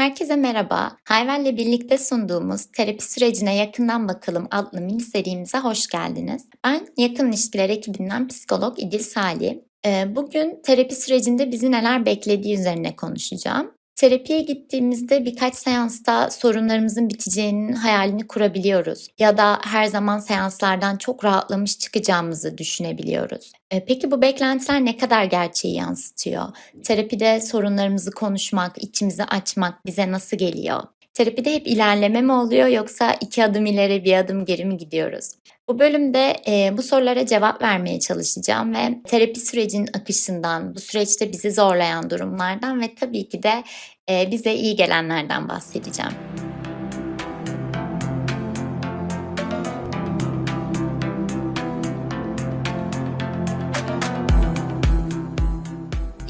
Herkese merhaba. Hayvel'le birlikte sunduğumuz Terapi Sürecine Yakından Bakalım adlı mini serimize hoş geldiniz. Ben Yakın İlişkiler ekibinden psikolog İdil Salih. Ee, Bugün terapi sürecinde bizi neler beklediği üzerine konuşacağım. Terapiye gittiğimizde birkaç seansta sorunlarımızın biteceğinin hayalini kurabiliyoruz ya da her zaman seanslardan çok rahatlamış çıkacağımızı düşünebiliyoruz. E, Peki bu beklentiler ne kadar gerçeği yansıtıyor? Terapide sorunlarımızı konuşmak, içimizi açmak bize nasıl geliyor? Terapide hep ilerleme mi oluyor yoksa iki adım ileri bir adım geri mi gidiyoruz? Bu bölümde e, bu sorulara cevap vermeye çalışacağım ve terapi sürecinin akışından, bu süreçte bizi zorlayan durumlardan ve tabii ki de e, bize iyi gelenlerden bahsedeceğim.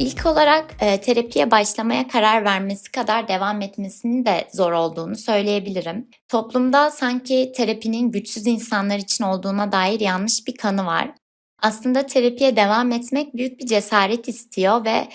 İlk olarak e, terapiye başlamaya karar vermesi kadar devam etmesinin de zor olduğunu söyleyebilirim. Toplumda sanki terapinin güçsüz insanlar için olduğuna dair yanlış bir kanı var. Aslında terapiye devam etmek büyük bir cesaret istiyor ve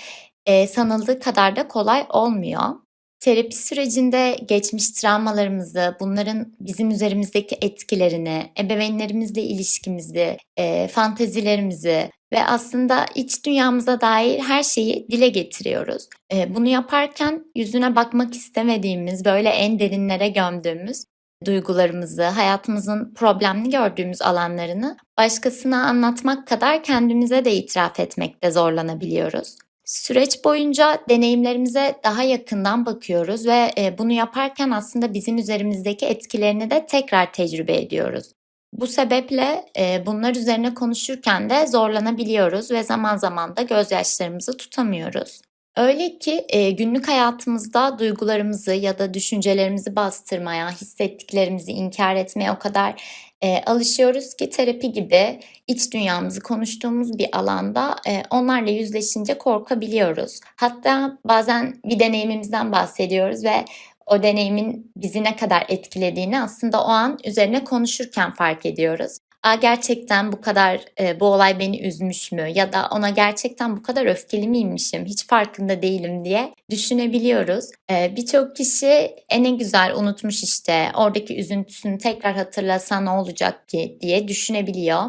e, sanıldığı kadar da kolay olmuyor. Terapi sürecinde geçmiş travmalarımızı, bunların bizim üzerimizdeki etkilerini, ebeveynlerimizle ilişkimizi, e, fantezilerimizi ve aslında iç dünyamıza dair her şeyi dile getiriyoruz. E, bunu yaparken yüzüne bakmak istemediğimiz, böyle en derinlere gömdüğümüz duygularımızı, hayatımızın problemli gördüğümüz alanlarını başkasına anlatmak kadar kendimize de itiraf etmekte zorlanabiliyoruz. Süreç boyunca deneyimlerimize daha yakından bakıyoruz ve e, bunu yaparken aslında bizim üzerimizdeki etkilerini de tekrar tecrübe ediyoruz. Bu sebeple e, bunlar üzerine konuşurken de zorlanabiliyoruz ve zaman zaman da gözyaşlarımızı tutamıyoruz. Öyle ki e, günlük hayatımızda duygularımızı ya da düşüncelerimizi bastırmaya, hissettiklerimizi inkar etmeye o kadar e, alışıyoruz ki terapi gibi iç dünyamızı konuştuğumuz bir alanda e, onlarla yüzleşince korkabiliyoruz. Hatta bazen bir deneyimimizden bahsediyoruz ve o deneyimin bizi ne kadar etkilediğini aslında o an üzerine konuşurken fark ediyoruz. Aa, gerçekten bu kadar e, bu olay beni üzmüş mü ya da ona gerçekten bu kadar öfkeli miymişim hiç farkında değilim diye düşünebiliyoruz. E, Birçok kişi en güzel unutmuş işte oradaki üzüntüsünü tekrar hatırlasa ne olacak ki diye düşünebiliyor.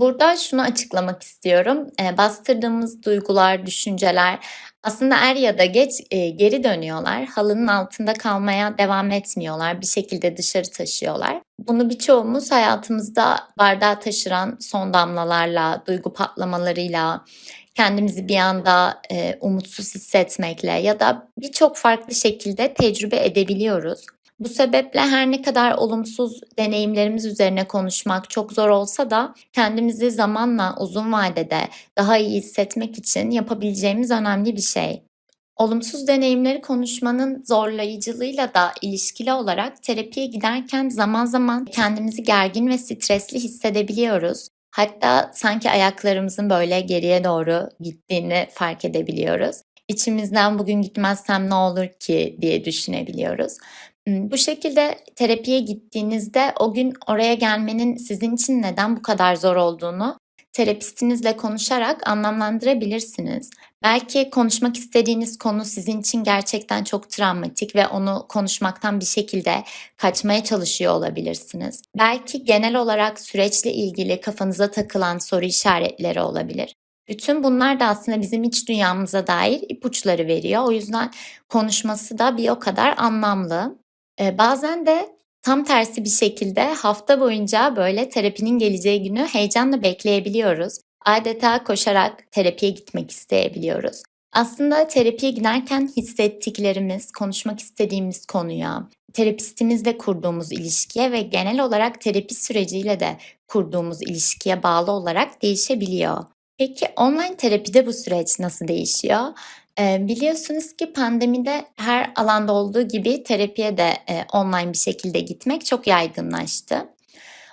Burada şunu açıklamak istiyorum. E, bastırdığımız duygular, düşünceler aslında er ya da geç e, geri dönüyorlar. Halının altında kalmaya devam etmiyorlar. Bir şekilde dışarı taşıyorlar. Bunu birçoğumuz hayatımızda bardağı taşıran son damlalarla, duygu patlamalarıyla, kendimizi bir anda e, umutsuz hissetmekle ya da birçok farklı şekilde tecrübe edebiliyoruz. Bu sebeple her ne kadar olumsuz deneyimlerimiz üzerine konuşmak çok zor olsa da kendimizi zamanla uzun vadede daha iyi hissetmek için yapabileceğimiz önemli bir şey. Olumsuz deneyimleri konuşmanın zorlayıcılığıyla da ilişkili olarak terapiye giderken zaman zaman kendimizi gergin ve stresli hissedebiliyoruz. Hatta sanki ayaklarımızın böyle geriye doğru gittiğini fark edebiliyoruz. İçimizden bugün gitmezsem ne olur ki diye düşünebiliyoruz. Bu şekilde terapiye gittiğinizde o gün oraya gelmenin sizin için neden bu kadar zor olduğunu terapistinizle konuşarak anlamlandırabilirsiniz. Belki konuşmak istediğiniz konu sizin için gerçekten çok travmatik ve onu konuşmaktan bir şekilde kaçmaya çalışıyor olabilirsiniz. Belki genel olarak süreçle ilgili kafanıza takılan soru işaretleri olabilir. Bütün bunlar da aslında bizim iç dünyamıza dair ipuçları veriyor. O yüzden konuşması da bir o kadar anlamlı. Eee, bazen de tam tersi bir şekilde hafta boyunca böyle terapinin geleceği günü heyecanla bekleyebiliyoruz. Adeta koşarak terapiye gitmek isteyebiliyoruz. Aslında terapiye giderken hissettiklerimiz, konuşmak istediğimiz konuya, terapistimizle kurduğumuz ilişkiye ve genel olarak terapi süreciyle de kurduğumuz ilişkiye bağlı olarak değişebiliyor. Peki online terapide bu süreç nasıl değişiyor? Eee, biliyorsunuz ki pandemide her alanda olduğu gibi terapiye de, eee, online bir şekilde gitmek çok yaygınlaştı.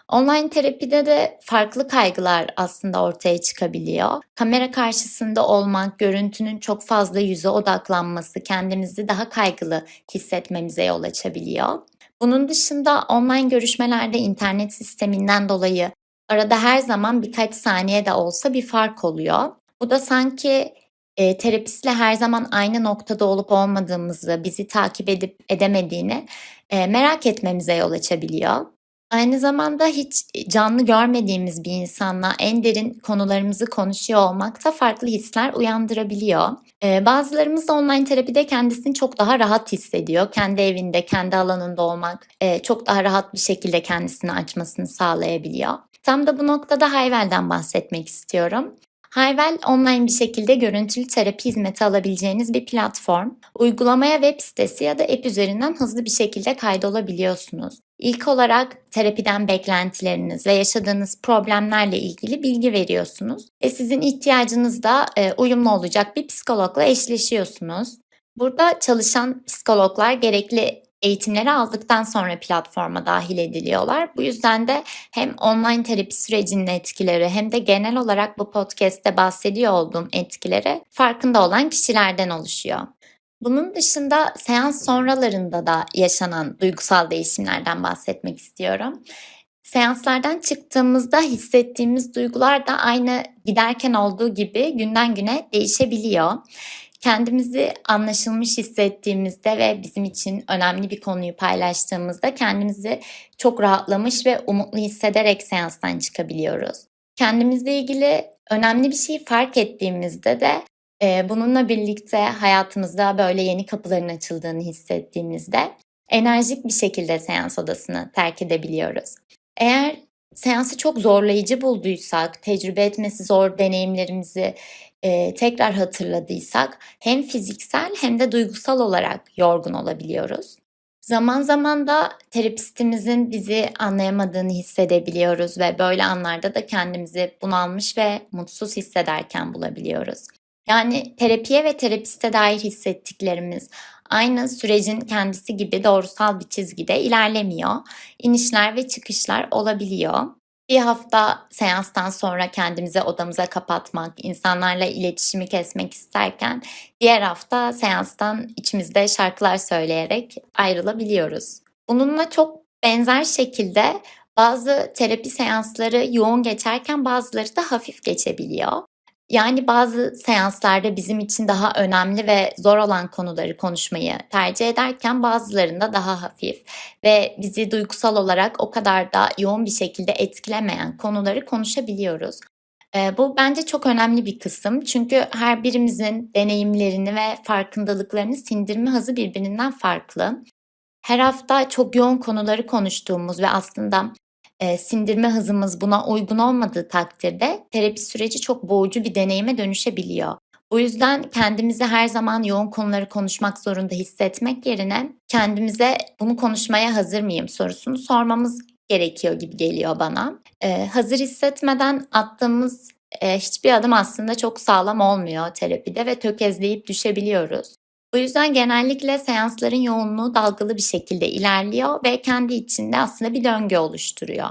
Online terapide de farklı kaygılar aslında ortaya çıkabiliyor. Kamera karşısında olmak, görüntünün çok fazla yüze odaklanması kendimizi daha kaygılı hissetmemize yol açabiliyor. Bunun dışında online görüşmelerde internet sisteminden dolayı arada her zaman birkaç saniye de olsa bir fark oluyor. Bu da sanki eee, terapistle her zaman aynı noktada olup olmadığımızı, bizi takip edip edemediğini, eee, merak etmemize yol açabiliyor. Aynı zamanda hiç, canlı görmediğimiz bir insanla en derin konularımızı konuşuyor olmak da farklı hisler uyandırabiliyor. Eee, bazılarımız da online terapide kendisini çok daha rahat hissediyor. Kendi evinde, kendi alanında olmak, eee, çok daha rahat bir şekilde kendisini açmasını sağlayabiliyor. Tam da bu noktada Hayvel'den bahsetmek istiyorum. Hayvel, online bir şekilde görüntülü terapi hizmeti alabileceğiniz bir platform. Uygulamaya web sitesi ya da app üzerinden hızlı bir şekilde kaydolabiliyorsunuz. İlk olarak terapiden beklentileriniz ve yaşadığınız problemlerle ilgili bilgi veriyorsunuz ve sizin ihtiyacınızda, eee, uyumlu olacak bir psikologla eşleşiyorsunuz. Burada çalışan psikologlar gerekli eğitimleri aldıktan sonra platforma dâhil ediliyorlar. Bu yüzden de hem online terapi sürecinin etkileri hem de genel olarak bu podcast'te bahsediyor olduğum etkileri farkında olan kişilerden oluşuyor. Bunun dışında seans sonralarında da yaşanan duygusal değişimlerden bahsetmek istiyorum. Seanslardan çıktığımızda hissettiğimiz duygular da aynı giderken olduğu gibi günden güne değişebiliyor. Kendimizi anlaşılmış hissettiğimizde ve bizim için önemli bir konuyu paylaştığımızda kendimizi çok rahatlamış ve umutlu hissederek seanstan çıkabiliyoruz. Kendimizle ilgili önemli bir şeyi fark ettiğimizde de, eee, bununla birlikte hayatımızda böyle yeni kapıların açıldığını hissettiğimizde enerjik bir şekilde seans odasını terk edebiliyoruz. Eğer seansı çok zorlayıcı bulduysak, tecrübe etmesi zor deneyimlerimizi, eee, tekrar hatırladıysak hem fiziksel hem de duygusal olarak yorgun olabiliyoruz. Zaman zaman da terapistimizin bizi anlayamadığını hissedebiliyoruz ve böyle anlarda da kendimizi bunalmış ve mutsuz hissederken bulabiliyoruz. Yani terapiye ve terapiste dair hissettiklerimiz aynı sürecin kendisi gibi doğrusal bir çizgide ilerlemiyor. İnişler ve çıkışlar olabiliyor. Bir hafta seanstan sonra kendimizi odamıza kapatmak, insanlarla iletişimi kesmek isterken diğer hafta seanstan içimizde şarkılar söyleyerek ayrılabiliyoruz. Bununla çok benzer şekilde bazı terapi seansları yoğun geçerken bazıları da hafif geçebiliyor. Yani bazı seanslarda bizim için daha önemli ve zor olan konuları konuşmayı tercih ederken bazılarında daha hafif ve bizi duygusal olarak o kadar da yoğun bir şekilde etkilemeyen konuları konuşabiliyoruz. Bu bence çok önemli bir kısım çünkü her birimizin deneyimlerini ve farkındalıklarını sindirme hızı birbirinden farklı. Her hafta çok yoğun konuları konuştuğumuz ve aslında, eee, sindirme hızımız buna uygun olmadığı takdirde terapi süreci çok boğucu bir deneyime dönüşebiliyor. Bu yüzden kendimizi her zaman yoğun konuları konuşmak zorunda hissetmek yerine kendimize "Bunu konuşmaya hazır mıyım?" sorusunu sormamız gerekiyor gibi geliyor bana. Eee, hazır hissetmeden attığımız, eee, hiçbir adım aslında çok sağlam olmuyor terapide ve tökezleyip düşebiliyoruz. Bu yüzden genellikle seansların yoğunluğu dalgalı bir şekilde ilerliyor ve kendi içinde aslında bir döngü oluşturuyor.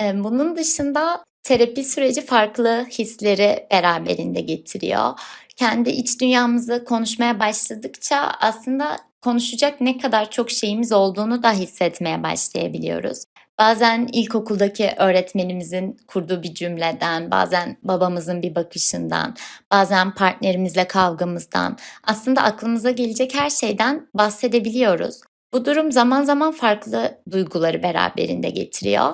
Bunun dışında terapi süreci farklı hisleri beraberinde getiriyor. Kendi iç dünyamızı konuşmaya başladıkça aslında konuşacak ne kadar çok şeyimiz olduğunu da hissetmeye başlayabiliyoruz. Bazen ilkokuldaki öğretmenimizin kurduğu bir cümleden, bazen babamızın bir bakışından, bazen partnerimizle kavgamızdan, aslında aklımıza gelecek her şeyden bahsedebiliyoruz. Bu durum zaman zaman farklı duyguları beraberinde getiriyor.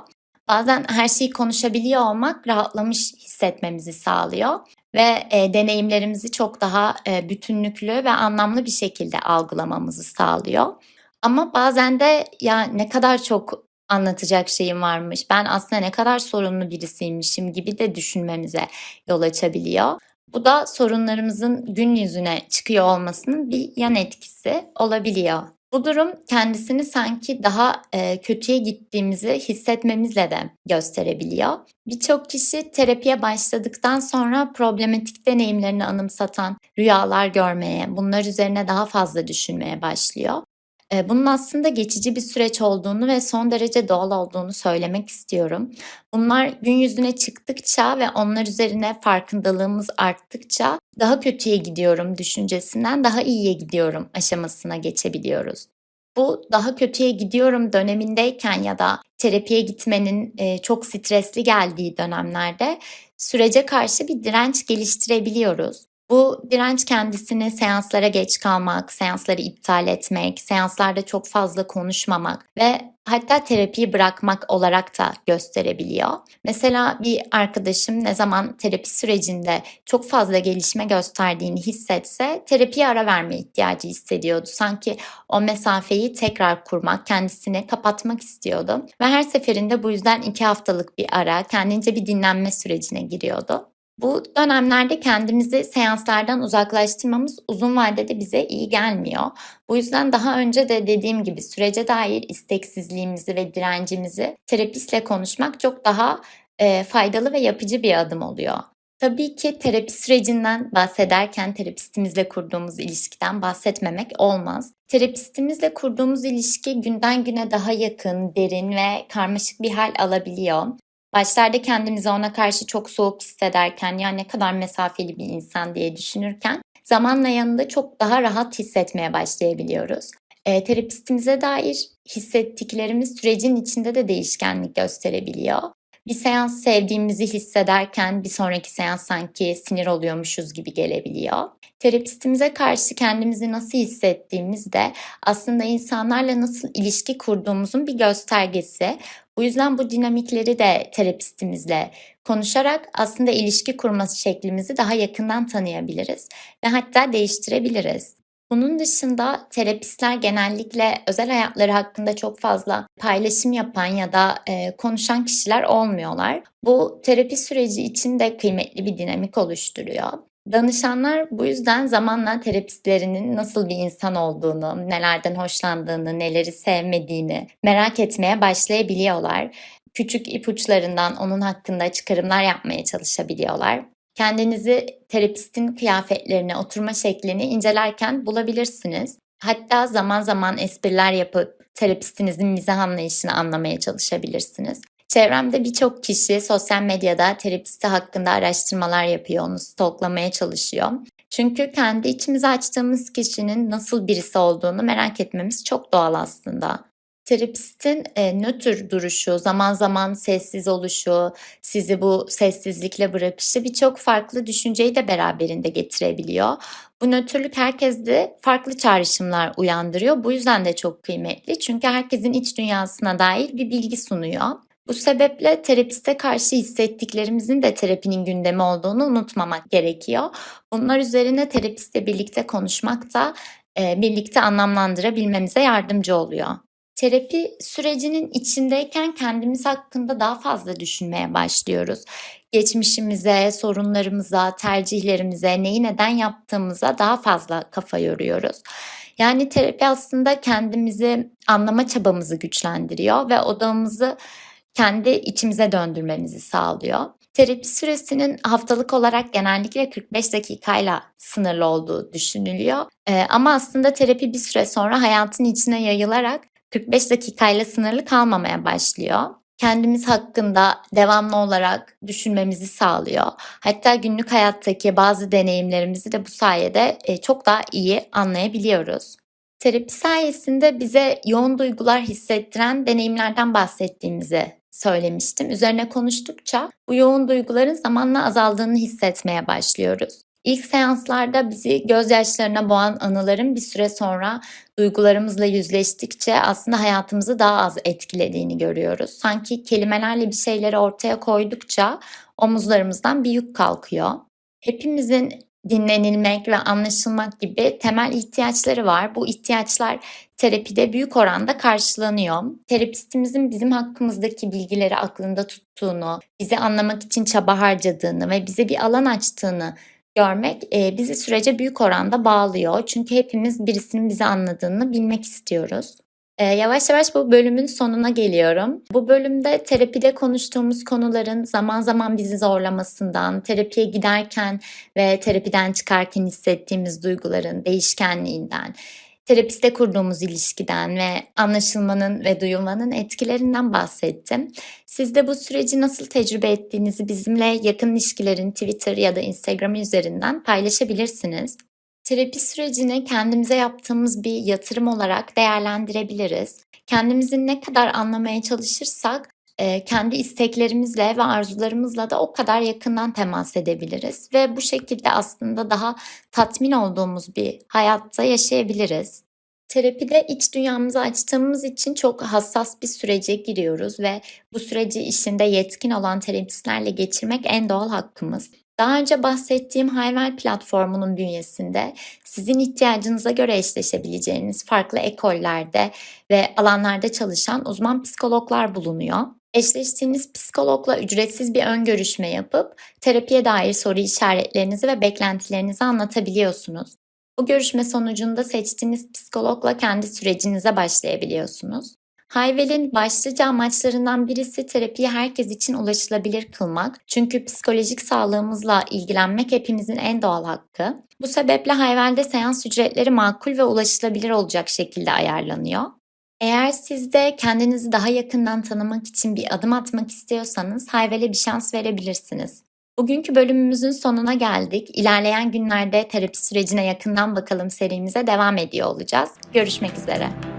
Bazen her şeyi konuşabiliyor olmak rahatlamış hissetmemizi sağlıyor ve, eee, deneyimlerimizi çok daha, eee, bütünlüklü ve anlamlı bir şekilde algılamamızı sağlıyor. Ama bazen de "Ya, ne kadar çok anlatacak şeyim varmış, ben aslında ne kadar sorunlu birisiymişim." gibi de düşünmemize yol açabiliyor. Bu da sorunlarımızın gün yüzüne çıkıyor olmasının bir yan etkisi olabiliyor. Bu durum kendisini sanki daha, eee, kötüye gittiğimizi hissetmemizle de gösterebiliyor. Birçok kişi terapiye başladıktan sonra problematik deneyimlerini anımsatan rüyalar görmeye, bunlar üzerine daha fazla düşünmeye başlıyor. Eee, bunun aslında geçici bir süreç olduğunu ve son derece doğal olduğunu söylemek istiyorum. Bunlar gün yüzüne çıktıkça ve onlar üzerine farkındalığımız arttıkça daha kötüye gidiyorum düşüncesinden daha iyiye gidiyorum aşamasına geçebiliyoruz. Bu daha kötüye gidiyorum dönemindeyken ya da terapiye gitmenin, eee, çok stresli geldiği dönemlerde sürece karşı bir direnç geliştirebiliyoruz. Bu direnç kendisini seanslara geç kalmak, seansları iptal etmek, seanslarda çok fazla konuşmamak ve hatta terapiyi bırakmak olarak da gösterebiliyor. Mesela bir arkadaşım ne zaman terapi sürecinde çok fazla gelişme gösterdiğini hissetse terapiye ara verme ihtiyacı hissediyordu. Sanki o mesafeyi tekrar kurmak, kendisini kapatmak istiyordu. Ve her seferinde bu yüzden iki haftalık bir ara, kendince bir dinlenme sürecine giriyordu. Bu dönemlerde kendimizi seanslardan uzaklaştırmamız uzun vadede bize iyi gelmiyor. Bu yüzden daha önce de dediğim gibi sürece dair isteksizliğimizi ve direncimizi terapistle konuşmak çok daha e, faydalı ve yapıcı bir adım oluyor. Tabii ki terapi sürecinden bahsederken terapistimizle kurduğumuz ilişkiden bahsetmemek olmaz. Terapistimizle kurduğumuz ilişki günden güne daha yakın, derin ve karmaşık bir hal alabiliyor. Başlarda kendimizi ona karşı çok soğuk hissederken ya ne kadar mesafeli bir insan diye düşünürken zamanla yanında çok daha rahat hissetmeye başlayabiliyoruz. E, terapistimize dair hissettiklerimiz sürecin içinde de değişkenlik gösterebiliyor. Bir seans sevdiğimizi hissederken bir sonraki seans sanki sinir oluyormuşuz gibi gelebiliyor. Terapistimize karşı kendimizi nasıl hissettiğimiz de aslında insanlarla nasıl ilişki kurduğumuzun bir göstergesi. Bu yüzden bu dinamikleri de terapistimizle konuşarak aslında ilişki kurması şeklimizi daha yakından tanıyabiliriz ve hatta değiştirebiliriz. Bunun dışında terapistler genellikle özel hayatları hakkında çok fazla paylaşım yapan ya da e, konuşan kişiler olmuyorlar. Bu terapi süreci için de kıymetli bir dinamik oluşturuyor. Danışanlar bu yüzden zamanla terapistlerinin nasıl bir insan olduğunu, nelerden hoşlandığını, neleri sevmediğini merak etmeye başlayabiliyorlar. Küçük ipuçlarından onun hakkında çıkarımlar yapmaya çalışabiliyorlar. Kendinizi terapistin kıyafetlerine, oturma şeklini incelerken bulabilirsiniz. Hatta zaman zaman espriler yapıp terapistinizin mizah anlayışını anlamaya çalışabilirsiniz. Çevremde birçok kişi sosyal medyada terapisti hakkında araştırmalar yapıyor, onu stalklamaya çalışıyor. Çünkü kendi içimize açtığımız kişinin nasıl birisi olduğunu merak etmemiz çok doğal aslında. Terapistin e, nötr duruşu, zaman zaman sessiz oluşu, sizi bu sessizlikle bırakışı birçok farklı düşünceyi de beraberinde getirebiliyor. Bu nötrlük herkeste farklı çağrışımlar uyandırıyor. Bu yüzden de çok kıymetli. Çünkü herkesin iç dünyasına dair bir bilgi sunuyor. Bu sebeple terapiste karşı hissettiklerimizin de terapinin gündemi olduğunu unutmamak gerekiyor. Bunlar üzerine terapistle birlikte konuşmak da e, birlikte anlamlandırabilmemize yardımcı oluyor. Terapi sürecinin içindeyken kendimiz hakkında daha fazla düşünmeye başlıyoruz. Geçmişimize, sorunlarımıza, tercihlerimize, neyi neden yaptığımıza daha fazla kafa yoruyoruz. Yani terapi aslında kendimizi anlama çabamızı güçlendiriyor ve odamızı kendi içimize döndürmemizi sağlıyor. Terapi süresinin haftalık olarak genellikle 45 dakikayla sınırlı olduğu düşünülüyor. Ee, ama aslında terapi bir süre sonra hayatın içine yayılarak 45 dakikayla sınırlı kalmamaya başlıyor. Kendimiz hakkında devamlı olarak düşünmemizi sağlıyor. Hatta günlük hayattaki bazı deneyimlerimizi de bu sayede e, çok daha iyi anlayabiliyoruz. Terapi sayesinde bize yoğun duygular hissettiren deneyimlerden bahsettiğimizi söylemiştim. Üzerine konuştukça bu yoğun duyguların zamanla azaldığını hissetmeye başlıyoruz. İlk seanslarda bizi gözyaşlarına boğan anıların bir süre sonra duygularımızla yüzleştikçe aslında hayatımızı daha az etkilediğini görüyoruz. Sanki kelimelerle bir şeyleri ortaya koydukça omuzlarımızdan bir yük kalkıyor. Hepimizin dinlenilmek ve anlaşılmak gibi temel ihtiyaçları var. Bu ihtiyaçlar terapide büyük oranda karşılanıyor. Terapistimizin bizim hakkımızdaki bilgileri aklında tuttuğunu, bizi anlamak için çaba harcadığını ve bize bir alan açtığını görmek e, bizi sürece büyük oranda bağlıyor. Çünkü hepimiz birisinin bizi anladığını bilmek istiyoruz. E, yavaş yavaş bu bölümün sonuna geliyorum. Bu bölümde terapide konuştuğumuz konuların zaman zaman bizi zorlamasından, terapiye giderken ve terapiden çıkarken hissettiğimiz duyguların değişkenliğinden, terapiste kurduğumuz ilişkiden ve anlaşılmanın ve duyulmanın etkilerinden bahsettim. Siz de bu süreci nasıl tecrübe ettiğinizi bizimle yakın ilişkilerin Twitter ya da Instagram üzerinden paylaşabilirsiniz. Terapi sürecini kendimize yaptığımız bir yatırım olarak değerlendirebiliriz. Kendimizi ne kadar anlamaya çalışırsak eee, kendi isteklerimizle ve arzularımızla da o kadar yakından temas edebiliriz ve bu şekilde aslında daha tatmin olduğumuz bir hayatta yaşayabiliriz. Terapide iç dünyamızı açtığımız için çok hassas bir sürece giriyoruz ve bu süreci işinde yetkin olan terapistlerle geçirmek en doğal hakkımız. Daha önce bahsettiğim Hayvel platformunun bünyesinde sizin ihtiyacınıza göre eşleşebileceğiniz farklı ekollerde ve alanlarda çalışan uzman psikologlar bulunuyor. Eşleştiğiniz psikologla ücretsiz bir ön görüşme yapıp terapiye dair soru işaretlerinizi ve beklentilerinizi anlatabiliyorsunuz. Bu görüşme sonucunda seçtiğiniz psikologla kendi sürecinize başlayabiliyorsunuz. Hayvel'in başlıca amaçlarından birisi terapiyi herkes için ulaşılabilir kılmak. Çünkü psikolojik sağlığımızla ilgilenmek hepimizin en doğal hakkı. Bu sebeple Hayvel'de seans ücretleri makul ve ulaşılabilir olacak şekilde ayarlanıyor. Eğer siz de kendinizi daha yakından tanımak için bir adım atmak istiyorsanız Hayvel'e bir şans verebilirsiniz. Bugünkü bölümümüzün sonuna geldik. İlerleyen günlerde terapi sürecine yakından bakalım serimize devam ediyor olacağız. Görüşmek üzere.